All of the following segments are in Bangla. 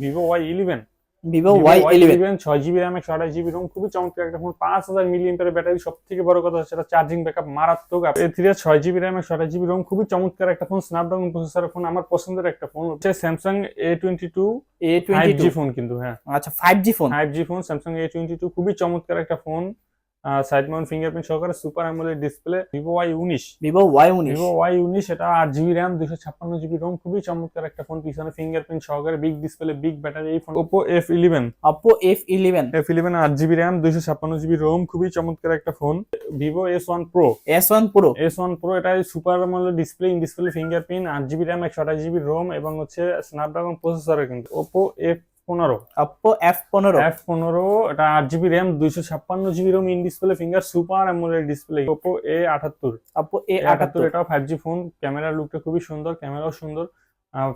Vivo Y eleven Vivo Y eleven ছয় জিবি র্যাম একশো আঠাশ জিবি রোম খুবই চমৎকার একটা ফোন পাঁচ হাজার মিলিয়ন ব্যাটারি সব থেকে বড় কথা সেটা চার্জিং ব্যাকআপ মারাত্মক এ থ্রি ছয় জিবি র্যাম একশো আঠাশ জিবি রোম খুবই চমৎকার একটা ফোন স্ন্যাপড্রাগন প্রসেসর ফোন আমার পছন্দের একটা ফোন হচ্ছে Samsung A twenty two A twenty phone কিন্তু হ্যাঁ। আচ্ছা five G phone five G phone Samsung A twenty two খুবই চমৎকার একটা ফোন সাইড মাউন্ট ফিঙ্গারপ্রিন্ট সহকারে super AMOLED display Vivo Y উনিশ ভিভো ওয়াই উনিশ ভিভো ওয়াই উনিশ এটা আট জিবি র্যাম দুশো ছাপ্পান্ন জিবি রোম খুবই চমৎকার একটা ফোন পিছনে ফিঙ্গারপ্রিন্ট সহকারে বিগ ডিসপ্লে বিগ ব্যাটারি এই phone Oppo F eleven Oppo F eleven F eleven আট জিবি র্যাম দুইশো ছাপ্পান্ন জিবি রোম খুবই চমৎকার একটা phone Vivo S one pro S one pro S one pro এটা সুপার আমলের ডিসপ্লে ইন ডিসপ্লে ফিঙ্গারপ্রিন্ট আট জিবি র্যাম একশো আঠাশ জিবি রোম এবং হচ্ছে স্ন্যাপড্রাগন প্রসেসরের কিন্তু। ওপো এফ পনেরো। অপো এফ পনেরো। এফ পনেরো এটা আট জিবি র্যাম দুইশো ছাপ্পান্ন GB ROM in display finger super AMOLED display Oppo A আটাত্তর। অপো এ আটাত্তর। এটাও ফাইভ জি ফোন ক্যামেরার লুকটা খুবই সুন্দর ক্যামেরাও সুন্দর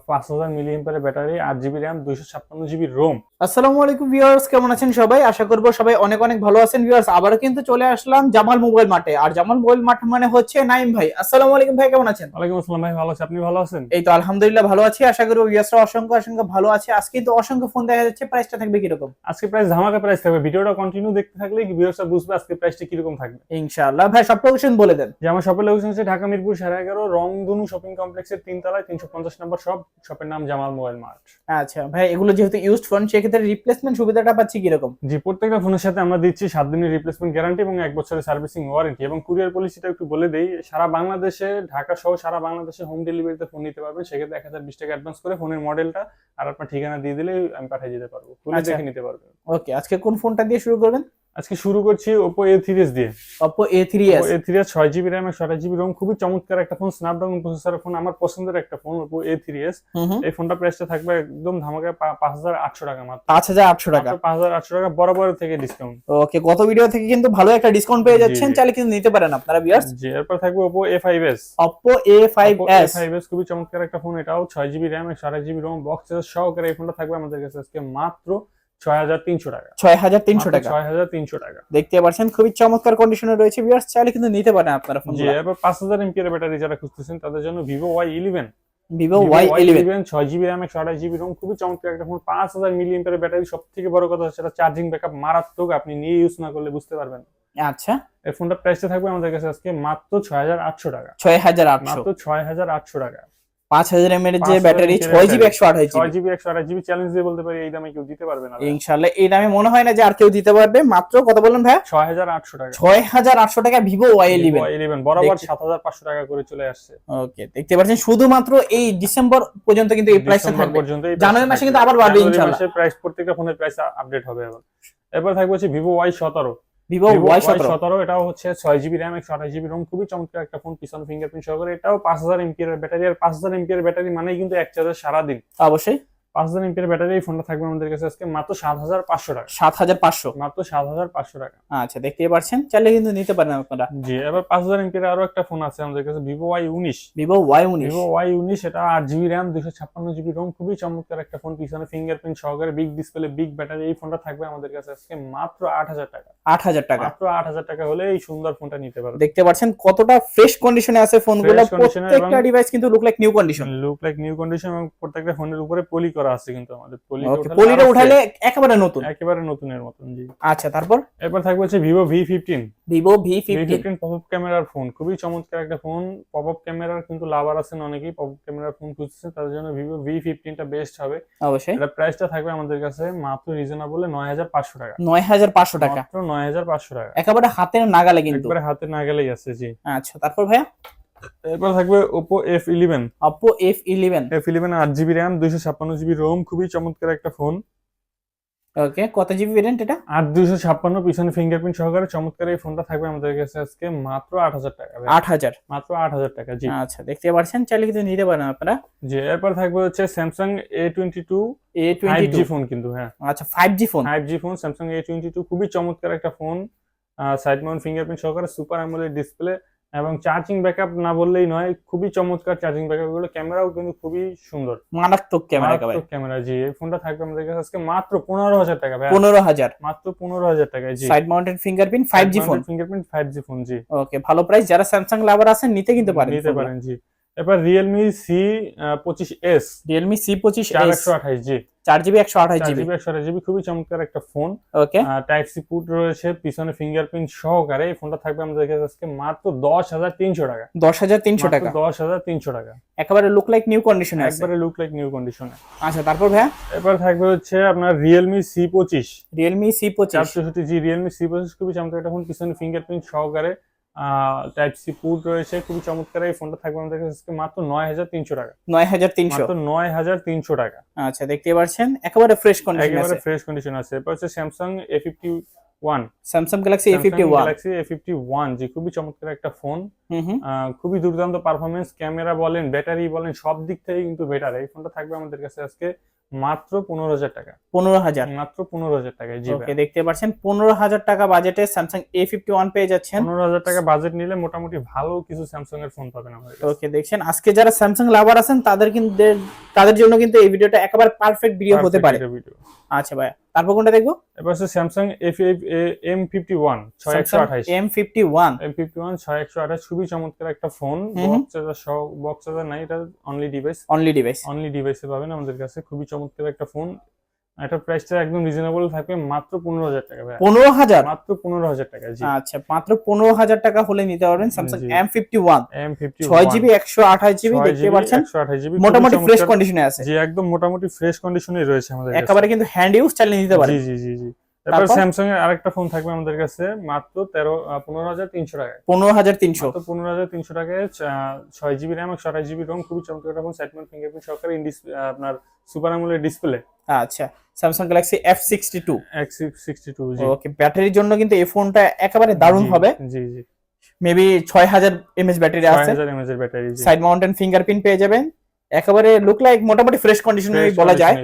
পাঁচ হাজার মিলিয়ন ব্যাটারি আট জিবি র্যাম দুইশো ছাপ্পান্ন জিবি রোম আসসালামু আলাইকুম ভিউয়ার্স কেমন আছেন সবাই? আশা করব সবাই অনেক অনেক ভালো আছেন ভিউয়ার্স। আবারও কিন্তু চলে আসলাম জামাল মোবাইল মাঠে। আর জামাল মোবাইল মাঠ মানে হচ্ছে নাইম ভাই। আসসালামু আলাইকুম ভাই কেমন আছেন? ওয়ালাইকুম আসসালাম ভাই ভালো আছে। আপনি ভালো আছেন? এই তো আলহামদুলিল্লাহ ভালো আছি। আশা করব ভিউয়ার্সরা অসংখ্য অসংখ্য ভালো আছে। আজকে তো অসংখ্য ফোন দেখা যাচ্ছে প্রাইসটা থাকবে কীরকম? আজকে প্রাইস ধামাকা প্রাইস থাকবে। ভিডিওটা কন্টিনিউ দেখতে থাকলে ভিউয়ার্সরা বুঝবে আজকে প্রাইসটা কীরকম থাকবে। ইনশাআল্লাহ। ভাই সব লোকেশন বলে দেন। যে আমার শপের লোকেশন হচ্ছে ঢাকা মিরপুর সাড়ে এগারো রংধনু শপিং কমপ্লেক্সের তিনতলায় তিনশো পঞ্চাশ নম্বর শপ শপের নাম জামাল মোবাইল মার্ট আচ্ছা ভাই এগুলো যেহেতু ইউজড ফোন সেক্ষেত্রে রিপ্লেসমেন্ট সুবিধাটা পাচ্ছি কীরকম? জি প্রত্যেকটা ফোনের সাথে আমরা দিচ্ছি সাত দিনের রিপ্লেসমেন্ট গ্যারান্টি এবং এক বছরের সার্ভিসিং ওয়ারেন্টি এবং কুরিয়ার পলিসিটা একটু বলে দেই সারা বাংলাদেশে ঢাকা সহ সারা বাংলাদেশে হোম ডেলিভারিতে ফোন নিতে পারবেন। সেক্ষেত্রে এক হাজার বিশ টাকা অ্যাডভান্স করে ফোনের মডেলটা আর আপনার ঠিকানা দিয়ে দিলে আমি পাঠিয়ে দিতে পারব। আচ্ছা। দেখে নিতে পারবেন। ওকে আজকে কোন ফোনটা দিয়ে শুরু করবেন? আজকে শুরু করছি ওপো এ থ্রিএস দিয়ে। Oppo A three S A three S ছয় জিবি র্যাম একশো আঠাশ জিবি রোম খুবই চমৎকার একটা ফোন স্ন্যাপড্রাগন প্রসেসরের ফোন আমার পছন্দের একটা ফোন ওপো এ থ্রিএস এই ফোনটা প্রাইসটা থাকবে একদম ধামাকা পাঁচ হাজার আটশো টাকা মাত্র। পাঁচ হাজার আটশো টাকা। পাঁচ হাজার আটশো টাকা বরাবর থেকে ডিসকাউন্ট ওকে গত ভিডিও থেকে কিন্তু ভালো একটা ডিসকাউন্ট পেয়ে যাচ্ছেন। চাইলে কিন্তু নিতে পারেন আপনারা ভিউয়ার্স জি এরপর থাকবে Oppo A five S Oppo A five S five S খুবই চমৎকার একটা ফোন এটাও ছয় জিবি র্যাম একশো আঠাশ জিবি রোম বক্স সহকারে এই ফোনটা থাকবে আমাদের কাছে আজকে মাত্র ছয় হাজার তিনশো টাকা। ছয় হাজার তিনশো টাকা। ছয় হাজার তিনশো টাকা। দেখতে পাচ্ছেন খুবই চমৎকার কন্ডিশনে রয়েছে ভিউয়ার্স চাইলে কিন্তু নিতে পারেন আপনারা ফোন জি এরপর পাঁচ হাজার ব্যাটারি যারা খুঁজতেছেন তাদের জন্য Vivo Y eleven Vivo Y eleven ছয় জিবি র্যাম একশো আঠাশ জিবি রোম খুবই চমৎকার একটা ফোন পাঁচ হাজার ব্যাটারি সব থেকে বড় কথা হচ্ছে চার্জিং ব্যাকআপ মারাত্মক আপনি নিয়ে ইউজ না করলে বুঝতে পারবেন। আচ্ছা। এই ফোনটা প্রাইসটা থাকবে আমাদের কাছে আজকে মাত্র ছয় হাজার আটশো টাকা। ছয় হাজার আটশো। মাত্র ছয় হাজার আটশো টাকা। পাঁচ হাজার এম এর যে ব্যাটারি ছয় জিবি একশো আঠাশ ছয় জিবি একশো আঠাশ জিবি চ্যালেঞ্জ দিয়ে বলতে পারি এই দামে কেউ দিতে পারবে না। ইনশাল্লাহ এই দামে মনে হয় না যে আর কেউ দিতে পারবে। মাত্র কত বললেন ভাইয়া? ছয় হাজার আটশো টাকা। ছয় হাজার আটশো টাকা ভিভো ওয়াই ইলেভেন ইলেভেন বরাবর সাত হাজার পাঁচশো টাকা করে চলে আসছে। ওকে দেখতে পাচ্ছেন শুধুমাত্র এই ডিসেম্বর পর্যন্ত কিন্তু এই প্রাইসটা থাকবে। জানুয়ারি মাসে কিন্তু আবার বাড়বে ইনশাল্লাহ। প্রাইস প্রত্যেকটা ফোনের প্রাইস আপডেট হবে এবার এরপর থাকবে হচ্ছে ভিভো ওয়াই সতেরো। ভিভো ওয়াই সতেরো। এটাও হচ্ছে ছয় জিবি র্যাম একশো আঠাশ জিবি রোম খুবই চমৎকার একটা ফোন পিছন ফিঙ্গারপ্রিন্ট সহকারে। এটাও পাঁচ হাজার এমপিয়ার ব্যাটারি আর পাঁচ হাজার এমপিয়ার ব্যাটারি মানেই কিন্তু এক চার্জার সারাদিন। অবশ্যই। পাঁচ হাজার এমপিএর ব্যাটারি এই ফোনটা থাকবে আমাদের কাছে আজকে মাত্র সাত হাজার পাঁচশো টাকা। সাত হাজার পাঁচশো? মাত্র সাত হাজার পাঁচশো টাকা। আচ্ছা দেখতেই পাচ্ছেন। চাইলে কিন্তু নিতে পারেন আপনারা। জি এবার পাঁচ হাজার এমপির আরও একটা ফোন আছে আমাদের কাছে ভিভো ওয়াই উনিশ। ভিভো ওয়াই উনিশ। ভিভো ওয়াই উনিশ এটা আট জিবি র্যাম দুশো ছাপ্পান্ন জিবি রোম খুবই চমৎকার একটা ফোন। পিছনে ফিঙ্গারপ্রিন্ট সহকারে বিগ ডিসপ্লে বিগ ব্যাটারি এই ফোনটা থাকবে আমাদের কাছে আজকে মাত্র আট হাজার টাকা। আট হাজার টাকা। মাত্র আট হাজার টাকা হলে এই সুন্দর ফোনটা নিতে পারবে দেখতে পাচ্ছেন কতটা ফ্রেশ কন্ডিশনে আছে ফোনগুলো। প্রত্যেকটা ডিভাইস কিন্তু look like new condition look like new condition এবং প্রত্যেকটা ফোনের উপরে পলি করা আছে কিন্তু আমাদের। পলি পলিটা উঠালে একেবারে নতুন? একেবারে নতুনের মতন জি। আচ্ছা তারপর? এরপর থাকবে হচ্ছে Vivo V fifteen Vivo V fifteen pop up ক্যামেরার ফোন খুবই চমৎকার একটা ফোন পপ আপ ক্যামেরার কিন্তু লাভার আছেন অনেকেই পপ আপ ক্যামেরার ফোন খুঁজছেন তাদের জন্য ভিভো ভি ফিফটিনটা বেস্ট হবে। অবশ্যই। এটা প্রাইসটা থাকবে আমাদের কাছে মাত্র রিজনেবল নয় হাজার পাঁচশো টাকা। নয় হাজার পাঁচশো টাকা। মাত্র নয় হাজার পাঁচশো টাকা। একেবারে হাতের নাগালে কিন্তু। একবারে হাতে না গেলেই আছে জি। আচ্ছা তারপর ভাইয়া? এরপর থাকবে Oppo F eleven Oppo F eleven F eleven আট জিবি র্যাম দুইশো ছাপ্পান্ন জিবি রোম খুবই চমৎকার একটা ফোন ওকে কত জিবি ভেরিয়েন্ট এটা? আট দুইশো ছাপ্পান্ন পিছনে ফিঙ্গারপ্রিন্ট সহকারে চমৎকার এই ফোনটা থাকবে আমাদের কাছে আজকে মাত্র আট হাজার টাকা। আট হাজার? মাত্র আট হাজার টাকা জি। আচ্ছা দেখতে পাচ্ছেন চাইলে কিন্তু নিতে পারেন আপনারা। জি এরপর থাকবে হচ্ছে Samsung A twenty two A twenty G phone কিন্তু হ্যাঁ। আচ্ছা five G phone five G phone Samsung A twenty two খুবই চমৎকার একটা ফোন সাইড মাউন্ট ফিঙ্গারপ্রিন্ট সহকারে সুপার অ্যামোলেড ডিসপ্লে এবং চার্জিং ব্যাকআপ না বললেই নয় খুবই চমৎকার চার্জিং ব্যাকআপগুলো। ক্যামেরাও কিন্তু খুবই সুন্দর। মারাত্মক ক্যামেরা ক্যামেরা জি। এই ফোনটা থাকবে আমাদের কাছে আজকে মাত্র পনেরো হাজার টাকা ভাই পনেরো হাজার। মাত্র পনেরো হাজার টাকায় জি। Side mounted fingerprint five G phone fingerprint five G phone জি। ওকে ভালো প্রাইস যারা স্যামসাং লাভার আছেন নিতে কিন্তু পারেন নিতে পারেন জি। এবার রিয়েলমি সি পঁচিশ এস রিয়েলমি সি পঁচিশ একশো আঠাশ জি চার জিবি একশো আঠাশ জিবি। একশো আঠাশ জিবি খুবই চমৎকার একটা phone okay type C port রয়েছে পিছনে ফিঙ্গারপ্রিন্ট সহকারে। এই ফোনটা থাকবে আমাদের কাছে আজকে মাত্র দশ হাজার তিনশো টাকা। দশ হাজার তিনশো টাকা। দশ হাজার তিনশো টাকা। একেবারে লুক লাইক নিউ কন্ডিশনে আছে। একবারে লুক লাইক নিউ কন্ডিশনে আচ্ছা তারপর ভাইয়া? এবার থাকবে হচ্ছে আপনার রিয়েলমি সি পঁচিশ। রিয়েলমি সি পঁচিশ। চারশো জি রিয়েলমি সি পঁচিশ খুবই চমৎকার একটা ফোন পিছনে ফিঙ্গারপ্রিন্ট সহকারে। টাইপ সি পুট রয়েছে খুবই চমৎকার। এই ফোনটা থাকবে আমাদের কাছে আজকে মাত্র নয় হাজার তিনশো টাকা। নয় হাজার তিনশো। মাত্র নয় হাজার তিনশো টাকা। আচ্ছা দেখতে পাচ্ছেন একেবারে ফ্রেশ কন্ডিশন একেবারে ফ্রেশ কন্ডিশন আছে। এরপর হচ্ছে Samsung A fifty one Samsung Galaxy A fifty one Galaxy A fifty one জি খুবই চমৎকার একটা ফোন খুবই দুর্দান্ত পারফরমেন্স ক্যামেরা বলেন ব্যাটারি বলেন সব দিক থেকে কিন্তু বেটার এই ফোনটা থাকবে আমাদের কাছে আজকে মাত্র পনেরো হাজার টাকা। পনেরো হাজার। মাত্র পনেরো হাজার টাকায় জি ওকে দেখতে পাচ্ছেন পনেরো হাজার টাকা বাজেটে স্যামসাং এ ফিফটি ওয়ান পেয়ে যাচ্ছেন। পনেরো হাজার টাকা বাজেট নিলে মোটামুটি ভালো কিছু স্যামসাং এর ফোন পাবেন আমাদের। ওকে দেখছেন আজকে যারা স্যামসাং লাভার আছেন তাদের কিন্তু তাদের জন্য কিন্তু এই ভিডিওটা একেবারে পারফেক্ট ভিডিও হতে পারে। আচ্ছা ভাইয়া তারপর কোনটা দেখব? এবার হচ্ছে Samsung F M fifty one ছয় একশো আঠাশ M fifty one M fifty one ছয় একশো আঠাশ খুবই চমৎকার একটা ফোন। বক্স চার্জার সহ বক্স চার্জার নাই এটা only device only device only ডিভাইসে পাবেন আমাদের কাছে খুবই চমৎকার একটা ফোন। এটা প্রাইসটা একদম রিজনেবল থাকবে মাত্র পনেরো হাজার টাকা পনেরো হাজার? মাত্র পনেরো হাজার টাকা আচ্ছা মাত্র পনেরো হাজার টাকা হলে নিতে পারবেন Samsung M fifty one M fifty ছয় জিবি একশো আঠাশ জিবি দেখতে পাচ্ছেন? একশো আঠাশ জিবি মোটামুটি ফ্রেশ কন্ডিশনে আছে। জি একদম মোটামুটি ফ্রেশ কন্ডিশনে রয়েছে আমাদের একেবারে কিন্তু হ্যান্ড ইউজ চালিয়ে নিতে পারি জি জি জি। তারপর? স্যামসাং এর আরেকটা ফোন থাকবে আমাদের কাছে মাত্র তেরো পনেরো হাজার তিনশো টাকায়। পনেরো হাজার তিনশো। পনেরো হাজার তিনশো টাকায় ছয় জিবি র্যাম একশো আঠাশ জিবি রোম খুবই চমৎকার একটা ফোন সাইডম্যান ফিঙ্গারপ্রিন্ট ইন্ডিস আপনার সুপার আমুলের ডিসপ্লে আচ্ছা Samsung Galaxy F sixty two X sixty two জি। ওকে ব্যাটারির জন্য কিন্তু এই ফোনটা একেবারে দারুণ হবে। জি জি। মেবি ছয় হাজার এমএচ ব্যাটারি আছে। সাইড মাউন্টেন ফিঙ্গারপ্রিন্ট পেয়ে যাবেন। একেবারে লুক লাইক মোটামুটি ফ্রেশ কন্ডিশনে বলা যায়।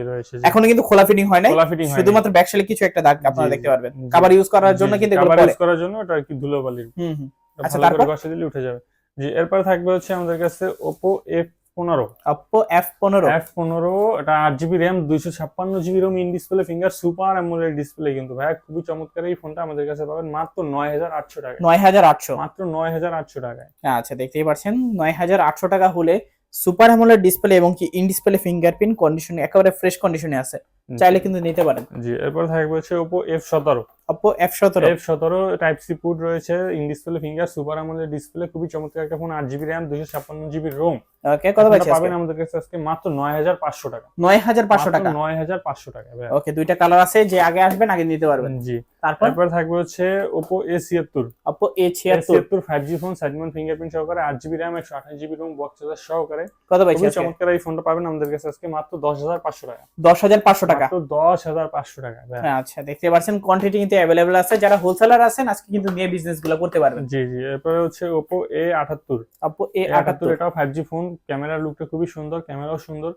এখনও কিন্তু খোলা ফিটিং হয় নাই। হয়নি। শুধুমাত্র ব্যাকশালে কিছু একটা দাগ আপনারা দেখতে পারবেন। জি। কাবার ইউজ করার জন্য কিন্তু এগুলো পরে। করার জন্য আর কি ধুলোবালির হুম আচ্ছা, তারপর? ঘষে দিলে উঠে যাবে। জি এরপর থাকবে হচ্ছে আমাদের কাছে Oppo F পনেরো। Oppo এফ পনেরো। এফ পনেরো এটা আট জিবি র্যাম দুইশো ছাপ্পান্ন GB ROM in display finger super AMOLED display কিন্তু ভাই খুবই চমৎকার এই ফোনটা আমাদের কাছে পাবেন মাত্র নয় হাজার আটশো টাকা নয় হাজার আটশো। মাত্র নয় হাজার আটশো টাকায়। আচ্ছা দেখতেই পাচ্ছেন নয় হাজার আটশো টাকা হলে সুপার হ্যামোলার ডিসপ্লে এবং কি ইন ডিসপ্লে ফিঙ্গারপ্রিন্ট কন্ডিশন একেবারে ফ্রেশ কন্ডিশনে আছে। চাইলে কিন্তু নিতে পারেন। জি এরপর থাকবে হচ্ছে ওপো এফ সতেরো। Oppo এফ সতেরো। এফ সতেরো টাইপ সি পুট রয়েছে ইন ডিসপ্লে ফিঙ্গার সুপার আমলের ডিসপ্লে খুবই চমৎকার একটা ফোন আট জিবি র্যাম দুশো ছাপ্পান্ন জিবি রোম ওকে কত পাচ্ছি পাবেন আমাদের কাছে আজকে মাত্র নয় হাজার পাঁচশো টাকা। নয় হাজার পাঁচশো টাকা। নয় হাজার পাঁচশো টাকা। ওকে দুইটা কালার আছে যে আগে আসবেন আগে নিতে পারবেন। জি। তারপর? থাকবে হচ্ছে ওপো এ ছিয়াত্তর। Oppo এ ছিয়াত্তর। ফাইভ জি ফোন সাইডমেন্ট ফিঙ্গারপ্রিন্ট সহকারে আট জিবি র্যাম একশো আঠাশ জিবি রোম বক্স চার্জার সহকারে। কত খুবই চমৎকার এই ফোনটা পাবেন আমাদের কাছে আজকে মাত্র দশ হাজার পাঁচশো টাকা। দশ হাজার পাঁচশো টাকা। মাত্র দশ হাজার পাঁচশো টাকা হ্যাঁ, আচ্ছা দেখতে পাচ্ছেন কোয়ান্টিটি কিন্তু অ্যাভেলেবেল আছে। যারা হোলসেলার আছেন আজকে কিন্তু নিয়ে বিজনেসগুলো করতে পারবেন। জি জি এরপরে হচ্ছে ওপো এ আটাত্তর। Oppo এ আটাত্তর এটাও ফাইভ জি ফোন ক্যামেরার লুকটা খুবই সুন্দর ক্যামেরাও সুন্দর।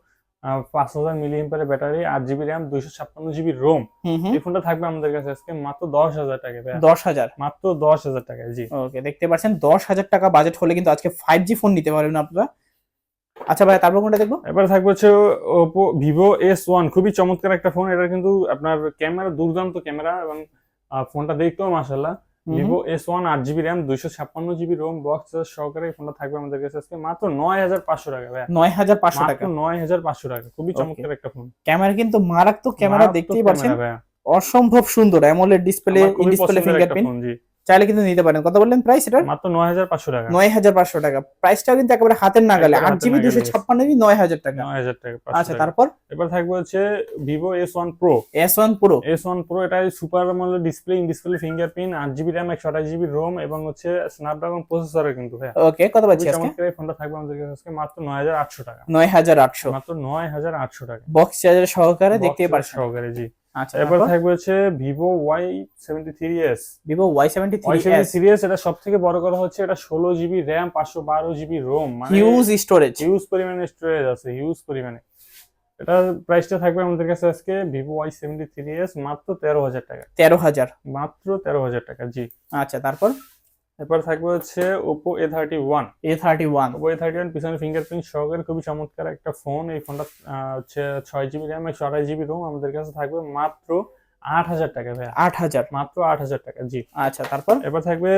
পাঁচ হাজার মিলি এম্পারের ব্যাটারি আট জিবি র্যাম দুইশো ছাপ্পান্ন জিবি রোম এই ফোনটা থাকবে আমাদের কাছে আজকে মাত্র দশ হাজার টাকা দশ হাজার। মাত্র দশ হাজার টাকায় জি। ওকে দেখতে পাচ্ছেন দশ হাজার টাকা বাজেট হলে কিন্তু আজকে ফাইভ জি ফোন নিতে পারবেন আপনারা। আচ্ছা ভাই তারপর কোনটা দেখব? এবার থাকবে হচ্ছে ওপো ভিভো এস ওয়ান খুবই চমৎকার একটা ফোন এটা কিন্তু আপনার ক্যামেরা দুর্দান্ত ক্যামেরা এবং ফোনটা দেখতেও মাসাল্লাহ ভিভো এস ওয়ান আট জিবি র্যাম দুইশো ছাপ্পান্ন জিবি রোম বক্স সহকারে ফোনটা থাকবে আমাদের কাছে আজকে। মাত্র নয় হাজার পাঁচশো টাকা ভাই নয় হাজার পাঁচশো টাকা। নয় হাজার পাঁচশো টাকা। খুবই চমৎকার একটা ফোন ক্যামেরা কিন্তু মারাত্মক ক্যামেরা দেখতেই পাচ্ছেন। অসম্ভব সুন্দর। AMOLED display in display fingerprint. চাইলে কিন্তু নিতে পারেন। কত বললেন প্রাইস এটা মাত্র নয় হাজার পাঁচশো টাকা। নয় হাজার পাঁচশো টাকা। প্রাইসটাও কিন্তু একেবারে হাতের নাগালে। একেবারে আট জিবি দুশো. ছাপ্পান্ন জিবি নয় হাজার টাকা। নয় হাজার টাকা আচ্ছা তারপর? এবার থাকবে হচ্ছে Vivo S one pro S one পুরো এস ওয়ান প্রো এটা সুপার আমলের ডিসপ্লে ইন ডিসপ্লে ফিঙ্গারপ্রিন্ট আট জিবি র্যাম একশো আঠাশ জিবি রোম এবং হচ্ছে স্ন্যাপড্রাগন প্রসেসরের কিন্তু ওকে কত পাচ্ছি আজকে? চমৎকার এই ফোনটা থাকবে আমাদের কাছে আজকে মাত্র নয় হাজার আটশো টাকা। নয় হাজার আটশো। মাত্র নয় হাজার আটশো টাকা। বক্স চার্জার সহকারে দেখতেই Box পারছেন সহকারে জি। আচ্ছা এবার থাকবে হচ্ছে Vivo Y seventy three S Vivo Y seventy three three S এটা সব থেকে বড় কথা হচ্ছে এটা ষোলো জিবি র্যাম পাঁচশো বারো জিবি রোম মানে হিউজ স্টোরেজ হিউজ পরিমাণে স্টোরেজ আছে হিউজ পরিমাণে। এটার প্রাইসটা থাকবে আমাদের কাছে আজকে Vivo Y seventy three S মাত্র তেরো হাজার টাকা। তেরো হাজার। মাত্র তেরো হাজার টাকা জি। আচ্ছা তারপর? এরপর থাকবে হচ্ছে Oppo A thirty one A thirty one Oppo A thirty one পিছনে ফিঙ্গারপ্রিন্ট সহকারে খুবই চমৎকার একটা ফোন এই ফোনটা হচ্ছে ছয় জিবি র্যাম একশো আঠাশ জিবি রোম আমাদের কাছে থাকবে মাত্র আট হাজার টাকা ভাইয়া। আট হাজার। মাত্র আট হাজার টাকা জি। আচ্ছা তারপর? এবার থাকবে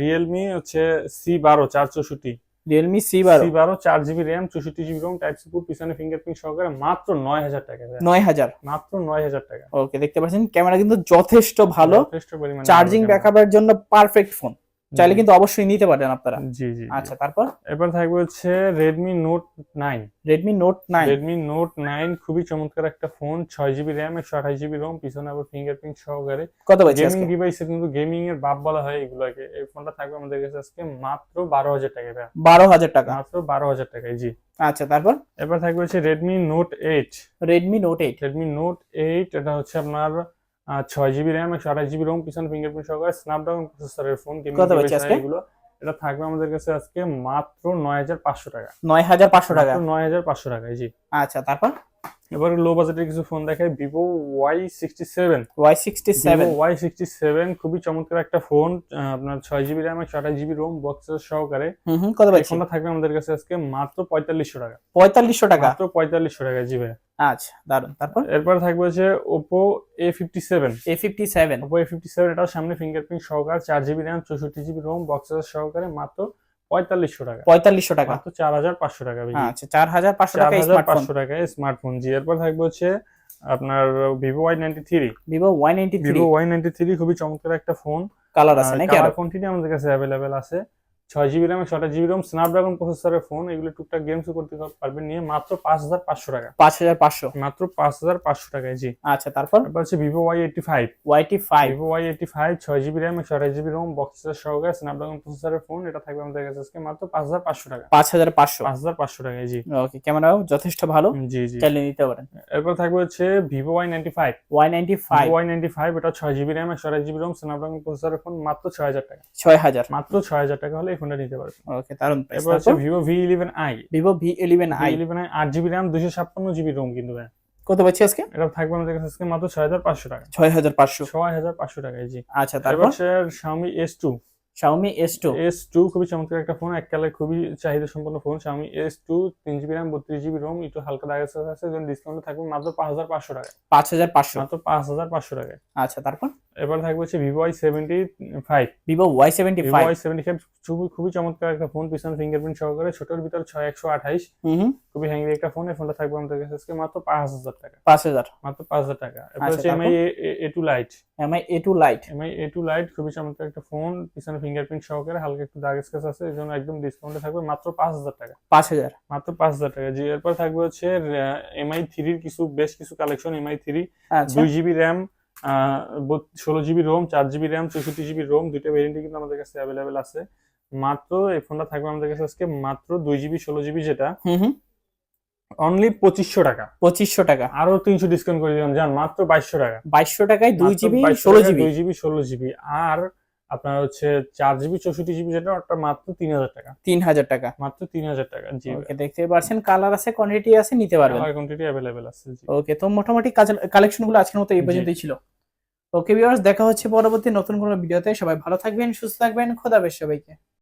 রিয়েলমি হচ্ছে সি বারো চার চৌষট্টি। রিয়েলমি সি বারো সি বারো চার জিবি র্যাম চৌষট্টি GB ROM type C port পিছনে ফিঙ্গারপ্রিন্ট সহকারে মাত্র নয় হাজার টাকা। নয় হাজার। মাত্র নয় হাজার টাকা। ওকে দেখতে পাচ্ছেন ক্যামেরা কিন্তু যথেষ্ট ভালো। যথেষ্ট পরিমাণে চার্জিং ব্যাকআপের জন্য পারফেক্ট ফোন। চাইলে কিন্তু অবশ্যই নিতে পারেন আপনারা। জি জি আচ্ছা তারপর? এবার থাকবে হচ্ছে Redmi Note nine Redmi Note nine Redmi Note nine খুবই চমৎকার একটা ফোন ছয় জিবি র্যাম একশো আঠাশ জিবি রোম পিছনে আবার ফিঙ্গারপ্রিন্ট সহকারে। কত পাচ্ছি গেমিং আজকে? ডিভাইসের কিন্তু গেমিং এর বাপ বলা হয় এগুলোকে এই ফোনটা থাকবে আমাদের কাছে আজকে মাত্র বারো হাজার টাকা ভাইয়া। বারো হাজার টাকা। মাত্র বারো হাজার টাকায় জি। আচ্ছা তারপর? এবার থাকবে হচ্ছে Redmi Note eight Redmi Note eight Redmi Note eight এটা হচ্ছে আপনার ছয় জিবি র্যাম একশো আঠাশ জিবি রোম পিছনে ফিঙ্গারপ্রিন্ট সহকারে স্ন্যাপড্রাগন প্রসেসরের ফোন কত পাচ্ছি আজকে? এগুলো। এটা থাকবে আমাদের কাছে আজকে মাত্র নয় হাজার পাঁচশো টাকা। নয় হাজার পাঁচশো টাকা। নয় হাজার পাঁচশো টাকায় জি। আচ্ছা তারপর? এবার লো বাজেটের কিছু ফোন দেখায় Vivo Y sixty seven Y sixty seven Y sixty seven খুবই চমৎকার একটা ফোন আপনার ছয় জিবি র্যাম একশো আঠাশ জিবি রোম বক্সের সহকারে। কত পাচ্ছি ফোনটা থাকবে আমাদের কাছে আজকে মাত্র পঁয়তাল্লিশশো টাকা। পঁয়তাল্লিশশো টাকা? মাত্র পঁয়তাল্লিশশো টাকা জি ভাই আচ্ছা দারুণ তারপর? এরপর থাকবে হচ্ছে Oppo A fifty seven A fifty seven Oppo A fifty seven এটাও সামনে ফিঙ্গারপ্রিন্ট সহকারে চার জিবি র্যাম চৌষট্টি জিবি রোম বক্সের সহকারে মাত্র পঁয়তাল্লিশশো টাকা। পঁয়তাল্লিশশো টাকা। চার হাজার পাঁচশো টাকা আচ্ছা চার হাজার পাঁচশো চার টাকা পাঁচশো টাকায় স্মার্টফোন জি এরপর থাকবে হচ্ছে আপনার Vivo Y ninety three Vivo Y ninety Vivo Y ninety three খুবই চমৎকার একটা ফোন কালার আছে নাকি কালার কোয়ান্টিটি আমাদের কাছে অ্যাভেলেবেল আছে। ছয় জিবি র্যাম একশো জিবি রোম স্ন্যাপড্রাগন প্রসেসরের ফোন এগুলো টুকটাক গেমসও করতে পারবেন নিয়ে মাত্র পাঁচ হাজার পাঁচশো টাকা। পাঁচ হাজার পাঁচশো? মাত্র পাঁচ হাজার পাঁচশো টাকায় জি। আচ্ছা তারপর? তারপর হচ্ছে ভিভো ওয়াই এইটটি ফাইভ ওয়াইটি five Vivo Y eighty five ছয় জিবি র্যাম একশো আঠাশ জিবি রোম বক্সের সহকারে স্ন্যাপড্রাগন প্রসেসরের ফোন এটা থাকবে আমাদের কাছে আজকে মাত্র পাঁচ হাজার পাঁচশো টাকা। পাঁচ হাজার পাঁচশো? পাঁচ হাজার পাঁচশো টাকায় জি। ওকে ক্যামেরাও যথেষ্ট ভালো। জি জি। চাইলে নিতে পারেন। এরপর থাকবে হচ্ছে Vivo Y ninety five Y ninety five Y ninety five এটা ছয় জিবি র্যাম একশো আঠাশ জিবি রোম স্ন্যাপড্রাগন প্রসেসরের ফোন মাত্র ছয় হাজার টাকা। ছয় হাজার। মাত্র ছয় হাজার টাকা হলে ফোনটা নিতে পারবেন ওকে দারুণ এরপর হচ্ছে Vivo V eleven i Vivo V eleven i eleven i আট জিবি র্যাম দুশো ছাপ্পান্ন জিবি রোম কিন্তু ভাই। কত পাচ্ছি আজকে? এটা থাকবে আমাদের কাছে আজকে মাত্র ছয় হাজার পাঁচশো টাকা। ছয় হাজার পাঁচশো। ছয় হাজার পাঁচশো টাকায় জি। আচ্ছা তারপর? Xiaomi S two two S two খুবই চমৎকার একটা ফোন এক কালে খুবই চাহিদা সম্পন্ন ফোন এস টু তিন জিবি র্যাম বত্রিশ জিবি রোম একটু হালকা সাথে আছে যেন ডিসকাউন্টে থাকবে মাত্র পাঁচ হাজার পাঁচশো টাকা। পাঁচ হাজার পাঁচশো। মাত্র পাঁচ হাজার পাঁচশো টাকায়। আচ্ছা তারপর? এবার থাকবে হচ্ছে Vivo I seventy five Vivo Y seventy five I seventy five খুবই খুবই চমৎকার একটা ফোন পিছনে ফিঙ্গারপ্রিন্ট সহকারে। ছোটোর ভিতর ছয় একশো আঠাইশ। খুবই হ্যাঙ্গি একটা ফোন এই ফোনটা থাকবে আমাদের কাছে আজকে মাত্র পাঁচ হাজার টাকা। পাঁচ হাজার। মাত্র পাঁচ হাজার টাকা। এরপর আচ্ছা, হচ্ছে? Mi A two Lite Mi A two Lite Mi A two Lite খুবই চমৎকার একটা ফোন পিছনে ফিঙ্গারপ্রিন্ট সহকারে হালকা একটু দাগ স্কেচ আছে এই জন্য একদম ডিসকাউন্টে থাকবে মাত্র পাঁচ হাজার টাকা। পাঁচ হাজার। মাত্র পাঁচ হাজার টাকা। জি এরপর থাকবে হচ্ছে এমআই থ্রির কিছু বেশ কিছু কালেকশন এমআই থ্রি দুই জিবি র্যাম ষোলো জিবি রোম চার জিবি র্যাম চৌষট্টি জিবি রোম দুইটা ভেরিয়েন্টই কিন্তু আমাদের কাছে অ্যাভেলেবেল আছে। মাত্র এই ফোনটা থাকবে আমাদের কাছে আজকে মাত্র দুই জিবি ষোলো জিবি যেটা অনলি পঁচিশশো টাকা। পঁচিশশো টাকা। আরও তিনশো ডিসকাউন্ট করে দিলাম যান মাত্র বাইশশো টাকা। বাইশশো টাকায় দুই জিবি ষোলো জিবি দুই জিবি ষোলো জিবি আর আপনার হচ্ছে চার জিবি চৌষট্টি জিবি যেটা ওটা মাত্র তিন হাজার টাকা। তিন হাজার টাকা। মাত্র তিন হাজার টাকা জি। ওকে দেখতে পাচ্ছেন কালার আছে কোয়ান্টিটি আছে নিতে পারবেন। কোয়ান্টিটি অ্যাভেলেবেল আছে ওকে তো মোটামুটি কালেকশনগুলো আজকের মতো এই। পর্যন্তই ছিল। ওকে ভিউয়ার্স দেখা হচ্ছে পরবর্তী নতুন কোনো ভিডিওতে। সবাই ভালো থাকবেন, সুস্থ থাকবেন। খোদা বেশ সবাইকে।